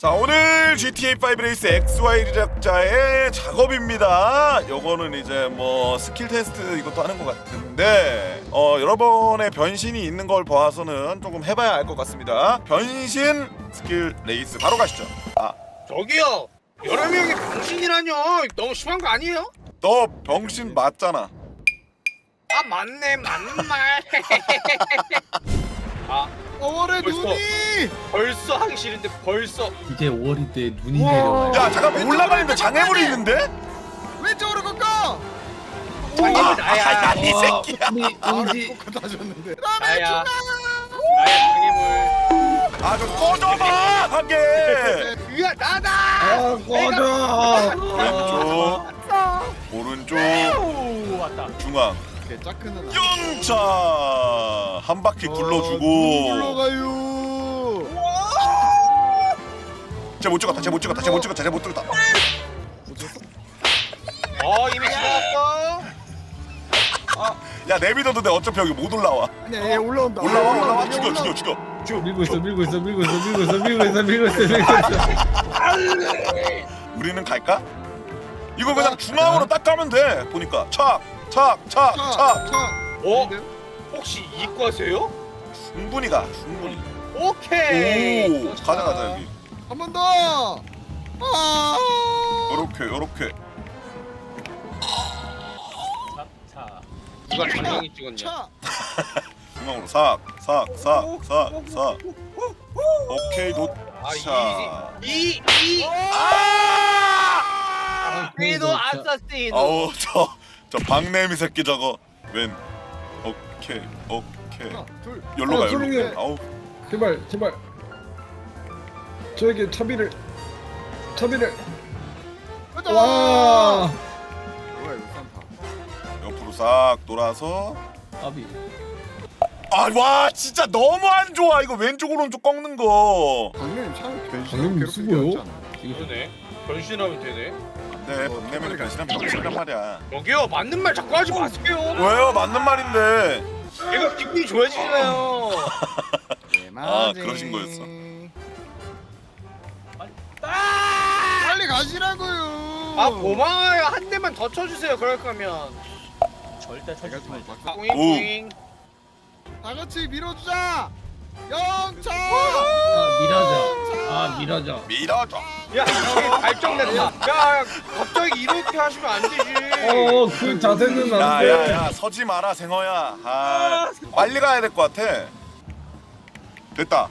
자 오늘 GTA5 레이스 XY 제작자의 작업입니다. 요거는 이제 뭐 스킬 테스트 이것도 하는 것 같은데 어 여러 번의 변신이 있는 걸 봐서는 조금 해봐야 알 것 같습니다. 변신 스킬 레이스 바로 가시죠. 아 저기요 여러 명이 병신이라뇨 너무 심한 거 아니에요? 너 병신 맞잖아. 아 맞네 맞는 말. 아 5월의 벌써. 눈이! 벌써 항실인데 벌써. 이제 5월인데 눈이 내려와야 잠깐 올라가는데 장애물이 있는데? 왼쪽으로 가까 아, 아, 아, 이 새끼야. 왠지 나야. 나야 장애물. 아저 꺼져봐 한개 위야 나다! 아, 꺼져. 왼쪽 어. 어? 오른쪽. 중앙. 이렇게 짜크는 영자 한 바퀴 어, 굴러주고. 굴러가요. 쟤못 찍었다 쟤못 찍었다 쟤못 찍었다 쟤못 찍었다. 어? 이미 지나갔어. 야 아. 내비뒀는데 어차피 여기 못 올라와. 아니야 얘 올라온다. 올라와 올라와. 죽여 죽여 죽여. 밀고 있어 밀고 있어 밀고 있어 밀고 있어 밀고 있어 밀고 있어 우리는 갈까? 이거 그냥 중앙으로 딱 가면 돼 보니까. 착 척, 척, 척. 어? 혹시 이과세요? 충분히 가, 충분히. 오케이. 오, 가자, 가자, 여기. 한번 더. 아. 요렇게, 요렇게. 자, 누가 전령이 찍었냐? 차. 중앙으로 삭, 삭, 삭, 삭, 삭. 오케이, 도착. 아, 이, 이, 아! 아 그래도 안 썼지. 어우, 저, 저 박내미 새끼 저거. 웬? 오케이 오케이. 하나 둘. 열로가 열로? 예. 아우. 제발 제발. 저에게 차비를 차비를. 가자! 와. 뭐야 이거 산타. 옆으로 싹 돌아서. 아비. 아 와 진짜 너무 안 좋아. 이거 왼쪽 오른쪽 꺾는 거. 강렬님 차 변신 강렬님 쓰고요? 그러네. 변신하면 되네. 때 박내면이 간신한 병신이란 말이야 여기요 맞는 말 자꾸 하지 마세요 왜요? 맞는 말인데 얘가 기분이 좋아지잖아요 네, 아, 그러신 거였어. 빨리 가시라고요. 아 고마워요 한 대만 더 쳐주세요 그럴 거면 절대 쳐주지 말자. 꽁잉다 같이 밀어주자. 영차. 밀어줘. 아 밀어줘. 밀어줘. 야, 이게 발정됐다. 야, 갑자기 이렇게 하시면 안 되지. 어, 어 그 자세는 안 돼. 야야야 서지 마라 생어야. 아, 빨리 가야 될 것 같아. 됐다.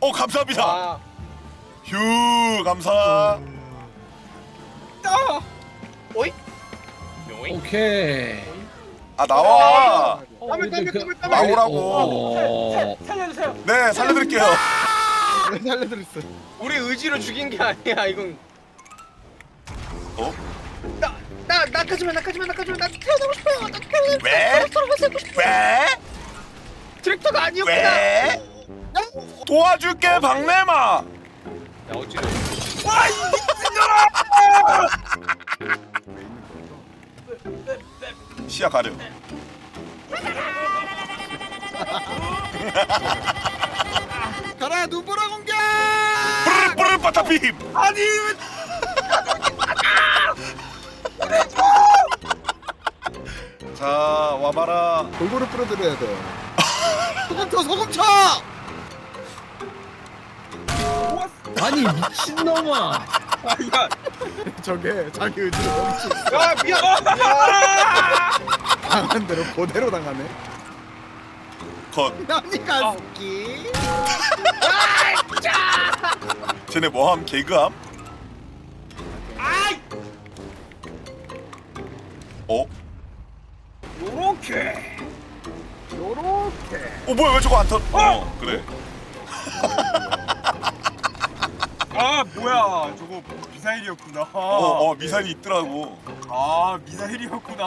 어 감사합니다. 아. 휴 감사. 아. 따. 오이. 오케이 아 나와. 아, 어, 땀을, 근데 땀을, 그 땀을, 땀을. 나오라고. 어, 살려주세요. 네 살려드릴게요. 살려드렸어. 우리 의지로 죽인 게 아니야 이건 어? 나, 나, 나까지만 나까지만 나까지만 나 태어나고 싶어요 나 태어나고 싶어요 왜? 트랙터로 살고 싶어요 왜? 트랙터가 아니었구나 왜? 어? 도와줄게 어? 박내마. 와 야 어찌래 이놈아! 시야 가려. 가라 눈보라 공격! 뿌르르 바타빔. 아니 왜 자 와봐라. 골고루 뿌려드려야 돼. 소금쳐 소금쳐! 아니 미친놈아 아야 저게 자기 의지를 야 아, 미안. 아! 당한 대로 그대로 당하네. 컷. 너니가 스키. 아, 쟤네 뭐함 개그함? 아이! 어? 요렇게. 요렇게. 어 뭐야 왜 저거 안 터? 어, 어 그래. 아 뭐야 저거 미사일이었구나. 어어 미사일이 있더라고. 아 미사일이었구나.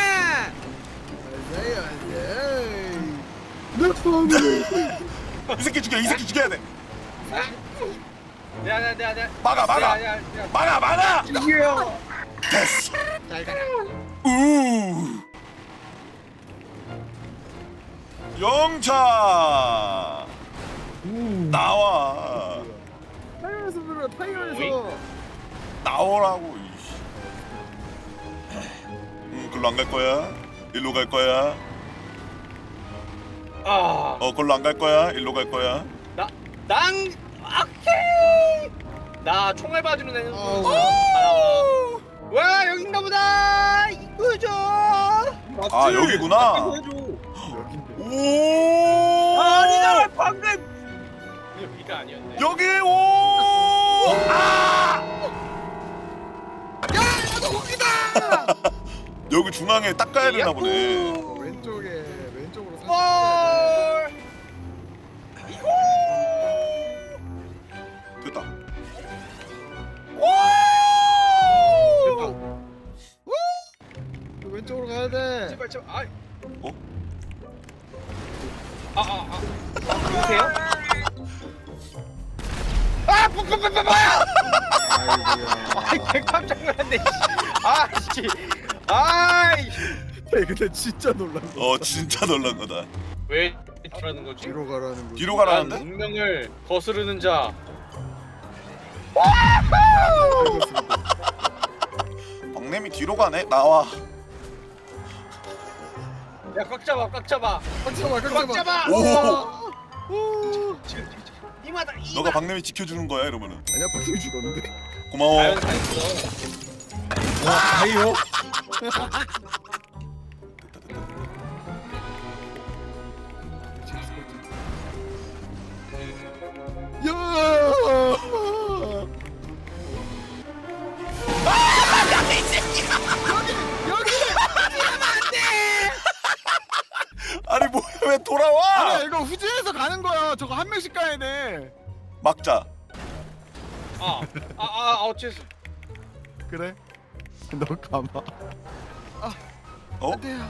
이 새끼 죽여 이 새끼 죽여야 돼. 내가 내가 내가 막아. 막아. 막아 막아. 죽여 됐어. 잘 가라. 우. 영차. 나와. 타이어에서 불러 타이어에서. 나오라고 이씨. 음 글로 안 갈 거야 일로 갈 거야 아, 어 글로 안 갈 거야 일로 갈 거야 나, 낭, 오케이. 나 총알 봐주는 애는. 아우. 어, 와 여기 있나 보다. 이거죠. 아 여기구나 오 아니잖아 방금 여기가 아니었네. 여기 오 아! 나도 거기다 여기 중앙에 딱 가야 되나 보네 어, 왼쪽에 왼쪽으로 살짝 헐. 됐다 그 왼쪽으로 가야 돼 제발 제발. 아. 어? 아, 아, 아. 보세요. 아, 뽀뽀뽀뽀 뭐야? 아이, 개 깜짝 놀랐네. 씨. 아, 씨. 아이. 네, 근데 진짜 놀랐어 어 진짜 놀란 거다 왜 이러는 거지? 뒤로 가라는 거 뒤로 난 가라는데? 운명을 거스르는 자. 박냄이 뒤로 가네 나와 야, 꽉 잡아, 꽉 잡아. 꽉 잡아 꽉꽉 잡아. 오 오. 지금, 지금, 지금. 이마다, 이마. 너가 박냄이 지켜주는 거야 이러면은 아니야 박승이 죽었는데 고마워 자연 다 있어. 아이요 야 아니 뭐야 왜 돌아와? 아니 이거 후진해서 가는 거야. 저거 한 명씩 가야 돼. 막자. 아, 아, 아, 어째서. 그래? 너 가마 어? 안돼요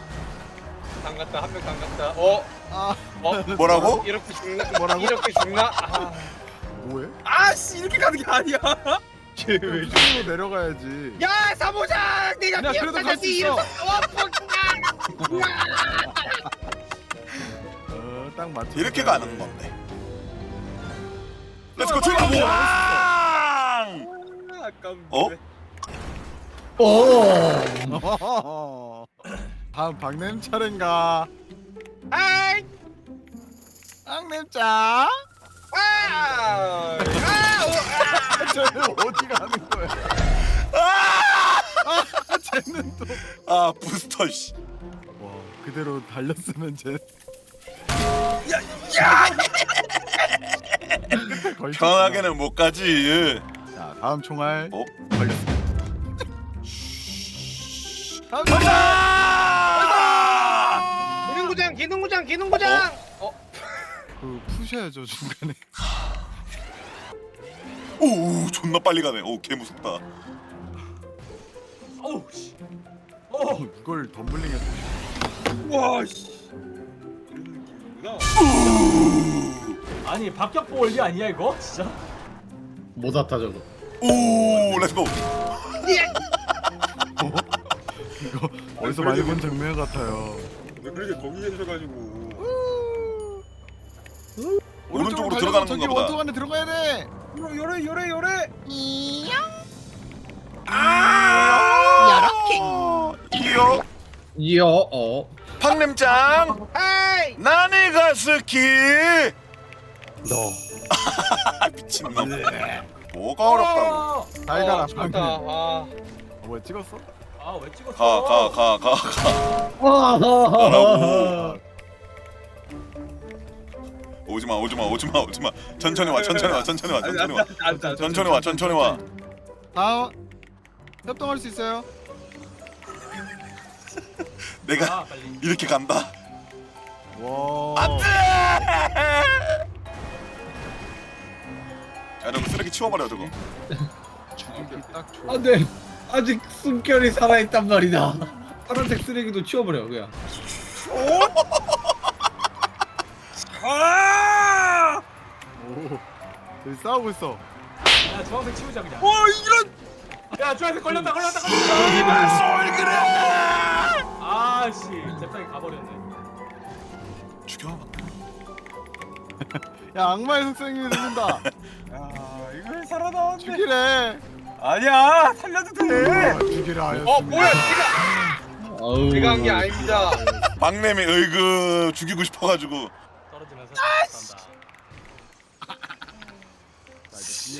담갔다, 한 명 담갔다. 어, 아 어. 뭐라고? 이렇게 죽나? 뭐라고? 이렇게 죽나? 아, 뭐해? 아씨 이렇게 가는 게 아니야 쟤왜 후진으로 내려가야지 야, 사모장! 내가 야, 그래도 갈수 있어. 어 딱 맞춰 이렇게 가는 건데 렛츠고 출발 왕 아깝네 어? 어. 다음 박냄 차례인가 아이! 박냄 짱 아! 아! 쟤는 어디 가는 거야 아 쟤는 또 아 부스터 씨 와, 그대로 달렸으면 쟤. 야! 편하게는 못 가지 자, 다음 총알 어? 걸렸습니다. 다음. 가자 기능구장, 기능구장, 기능구장! 어? 그 푸셔야죠 중간에. 오 존나 빨리 가네. 오 개 무섭다. 어우 씨. 어, 이걸 덤블링해서. 와 씨. 이런 느낌이구나 아니 박격포 원리 아니야 이거? 진짜? 못 왔다 저거. 오 렛츠고. 이거 어디서 많이 본 장면 같아요. 왜 그렇게 거기 계셔가지고 오른쪽으로 들어가는 저기 건가 보다. 원통 안에 들어가야 돼. 요래 요래 요래 아 이요 이어 어 박냄짱 아이! 나니 가스키 너. 아 미친놈 뭐가 어렵다고 잘 가라. 아, 죽었다. 아, 어, 뭐야 찍었어? 아왜 찍었어? 가 가 가 가 가. 가라고 가라고. 오지 마 오지 마 오지 마 오지 마. 천천히 와 천천히 와 천천히 와 천천히 와. 천천히 와 천천히 와. 다음 협동할 수 있어요. 내가 아 빨리. 이렇게 간다. 와. 안돼! 저거 쓰레기 치워버려 저거. 죽이기 딱 좋아. 안돼 아직 숨결이 살아있단 말이다 파란색 쓰레기도 치워버려 그냥 아! 오. 여기 싸우고 있어. 야 주황색 치우자 그냥. 어 이런. 야 주황색 걸렸다 걸렸다 걸렸다. 솔 그래 아씨 잽싸게 가버렸네. 죽여 야 악마의 속성이 들린다. 야 이걸 살아나왔네. 죽이래. 아니야 살려도 돼. 죽이라 하였습니다. 어 뭐야 제가 제가 한 게 아닙니다. 막내미 으이그 죽이고 싶어가지고 떨어지면서 간다.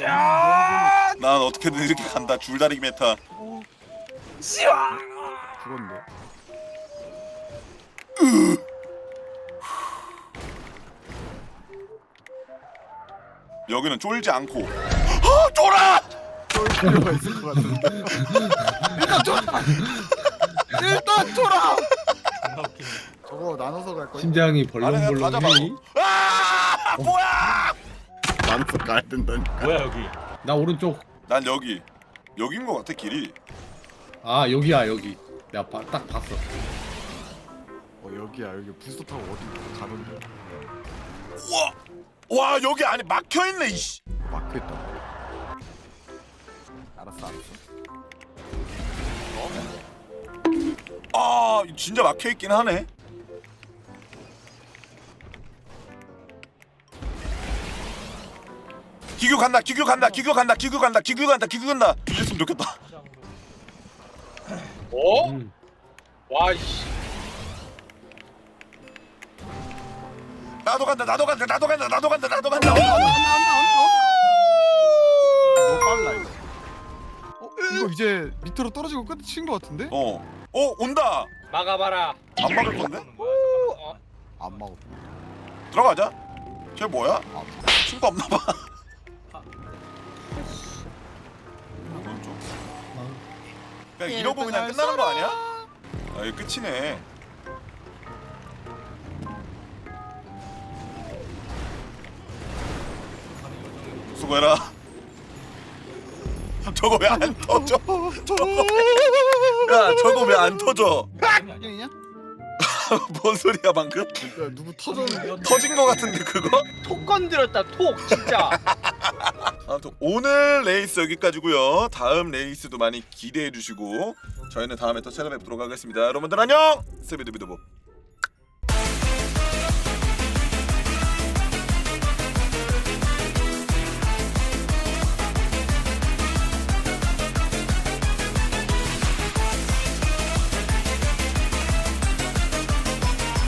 야. 난 어떻게든 이렇게 간다 줄다리기 메타 죽었네. 여기는 쫄지 않고 어 쫄아 쫄 필요가 있을 것 같은데. 일단 쫄아. 일단 쫄아. 존나 웃기네. 저거 나눠서 갈 거야. 심장이 벌렁벌렁 해 바로 아 뭐야 나눠서 가야 된다니까. 뭐야 여기? 나 오른쪽 난 여기 여긴 거 같아 길이 아 여기야 여기 내가 봐- 딱 봤어 어 여기야 여기 부스 타고 어디 가는데? 우와 와 여기 안에 막혀 있네 이씨 막혀 있다. 알았어 알았어. 아 진짜 막혀있긴 하네 기교 간다 기교 간다 기교 간다 기교 간다 기교 간다 기교 간다 이랬으면 좋겠다 어? 음. 와이씨. 나도 간다 나도 간다 나도 간다 나도 간다 나도 간다 너무 빨라 이거. 어 이거 이제 밑으로 떨어지고 끝인 것 같은데? 어, 어 온다. 막아봐라. 안 막을 건데? 어? 안 막어. 들어가자. 쟤 뭐야? 아, 친구 없나 봐. 오른쪽. 그냥 이러고 그냥 끝나는 거 아니야? 아, 이거 끝이네. 수고해라. 저거 왜 안 터져? 야, 저거 왜 안 터져? 형이냐? 뭔 소리야 방금? 야 누구 터졌는데? 터진 거 같은데 그거? 톡 건드렸다 톡 진짜. 아무튼 오늘 레이스 여기까지고요. 다음 레이스도 많이 기대해 주시고 저희는 다음에 또 찾아뵙도록 하겠습니다. 여러분들 안녕. 세비드비드보.